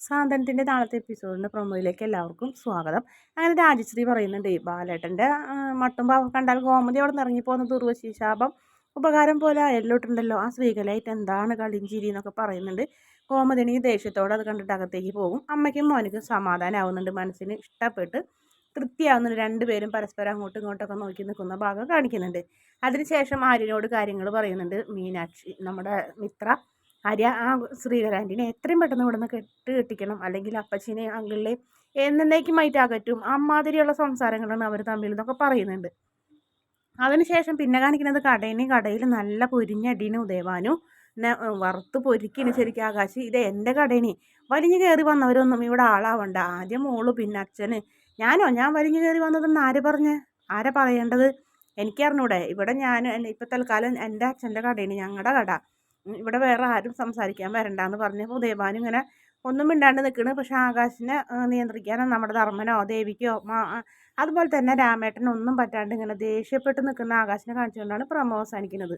സാന്ത്വനത്തിന്റെ നാളത്തെ എപ്പിസോഡിന്റെ പ്രൊമോയിലേക്ക് എല്ലാവർക്കും സ്വാഗതം. അങ്ങനെ രാജശ്രീ പറയുന്നുണ്ട് ബാലേട്ടന്റെ മട്ടും പാവം കണ്ടാൽ ഗോമതി അവിടെ നിന്ന് ഇറങ്ങിപ്പോകുന്ന ദുർവശി ശാപം ഉപകാരം പോലെ അയലോട്ടുണ്ടല്ലോ ആ സ്ത്രീകളായിട്ട് എന്താണ് കളിഞ്ചിരി എന്നൊക്കെ പറയുന്നുണ്ട്. ഗോമതിനി ദേഷ്യത്തോടെ അത് കണ്ടിട്ട് അകത്തേക്ക് പോകും. അമ്മയ്ക്കും മോനിക്കും സമാധാനമാവുന്നുണ്ട് മനസ്സിന് ഇഷ്ടപ്പെട്ട് തൃപ്തിയാവുന്നുണ്ട്. രണ്ടുപേരും പരസ്പരം അങ്ങോട്ടും ഇങ്ങോട്ടൊക്കെ നോക്കി നിൽക്കുന്ന ഭാഗം കാണിക്കുന്നുണ്ട്. അതിനുശേഷം ആര്യനോട് കാര്യങ്ങൾ പറയുന്നുണ്ട്. മീനാക്ഷി നമ്മുടെ മിത്ര ആര്യ ആ ശ്രീകരാന്റിനെ എത്രയും പെട്ടെന്ന് ഇവിടെ നിന്ന് കെട്ട് കെട്ടിക്കണം. അല്ലെങ്കിൽ അപ്പച്ചിനെ അങ്കിളിനെ എന്നേക്കുമായിട്ട് അകറ്റും. അമ്മാതിരിയുള്ള സംസാരങ്ങളാണ് അവർ തമ്മിൽ എന്നൊക്കെ പറയുന്നുണ്ട്. അതിനുശേഷം പിന്നെ കാണിക്കുന്നത് കടയിന് കടയിൽ നല്ല പൊരിഞ്ഞടീന് ഉദയവാനു വറുത്ത് പൊരിക്കിന് ശരിക്കും ആകാശ്. ഇത് എന്റെ കടയിന് വലിഞ്ഞു കയറി വന്നവരൊന്നും ഇവിടെ ആളാവണ്ട. ആദ്യം മോൾ പിന്നെ അച്ഛന്. ഞാനോ? ഞാൻ വലിഞ്ഞു കയറി വന്നതെന്ന് ആര് പറഞ്ഞ്? ആരാ പറയേണ്ടത്? എനിക്കറിഞ്ഞൂടെ. ഇവിടെ ഞാൻ ഇപ്പം തൽക്കാലം എന്റെ അച്ഛന്റെ കടയിന് ഞങ്ങളുടെ കട. ഇവിടെ വേറെ ആരും സംസാരിക്കാൻ വരണ്ടെന്ന് പറഞ്ഞപ്പോൾ ഉദയഭാനു ഇങ്ങനെ ഒന്നും മിണ്ടാണ്ട് നിൽക്കുന്നത് പക്ഷെ ആകാശിനെ നിയന്ത്രിക്കാനോ നമ്മുടെ ധർമ്മനോ ദേവിക്കോ അതുപോലെ തന്നെ രാമേട്ടനൊന്നും പറ്റാണ്ട് ഇങ്ങനെ ദേഷ്യപ്പെട്ട് നിൽക്കുന്ന ആകാശിനെ കാണിച്ചുകൊണ്ടാണ് പ്രമോ അവസാനിക്കുന്നത്.